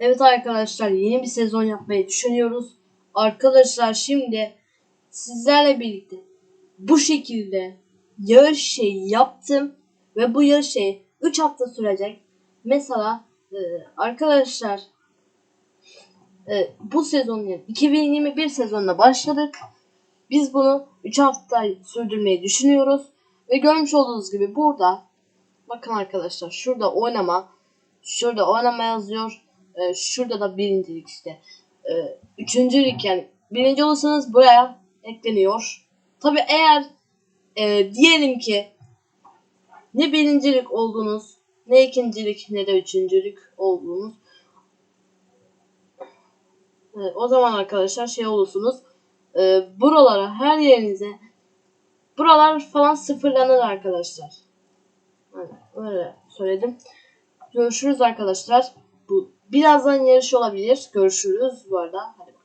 Evet arkadaşlar yeni bir sezon yapmayı düşünüyoruz. Arkadaşlar şimdi sizlerle birlikte bu şekilde yarış şeyi yaptım ve bu yarış şey 3 hafta sürecek. Mesela e, arkadaşlar e, bu sezon yani 2021 sezonuna başladık. Biz bunu 3 hafta sürdürmeyi düşünüyoruz. Ve görmüş olduğunuz gibi burada bakın arkadaşlar şurada oynama şurada oynama yazıyor. Ee, şurada da birincilik işte. Ee, üçüncülük yani birinci olursanız buraya ekleniyor. Tabi eğer e, diyelim ki ne birincilik oldunuz ne ikincilik ne de üçüncülük olduğunuz Evet, o zaman arkadaşlar şey olursunuz e, buralara her yerinize buralar falan sıfırlanır arkadaşlar. Evet, öyle söyledim. Görüşürüz arkadaşlar. Birazdan yarış olabilir. Görüşürüz bu arada. Hadi